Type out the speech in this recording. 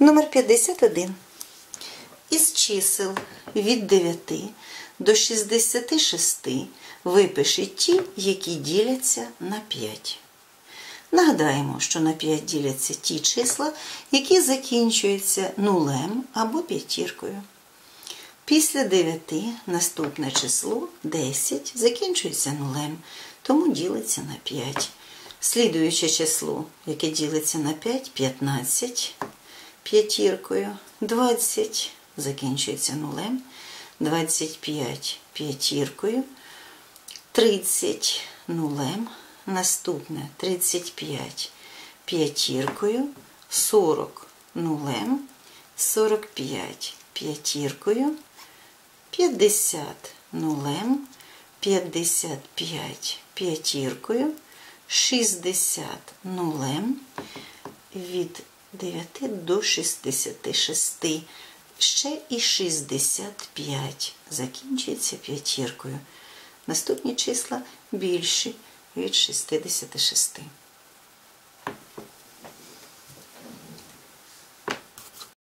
Номер 51. Із чисел від 9 до 66 випишіть ті, які діляться на 5. Нагадаємо, що на 5 діляться ті числа, які закінчуються нулем або п'ятіркою. Після 9 наступне число 10 закінчується нулем, тому ділиться на 5. Слідуюче число, яке ділиться на 5, 15 п'ятіркою, 20 закінчується нулем, 25 п'ятіркою, 30 нулем, наступне. 35 п'ятіркою, 40 нулем, 45 п'ятіркою, 50 нулем, 55 п'ятіркою, 60 нулем, від 9 до 66. Ще і 65 закінчується п'ятіркою. Наступні числа більші від 66.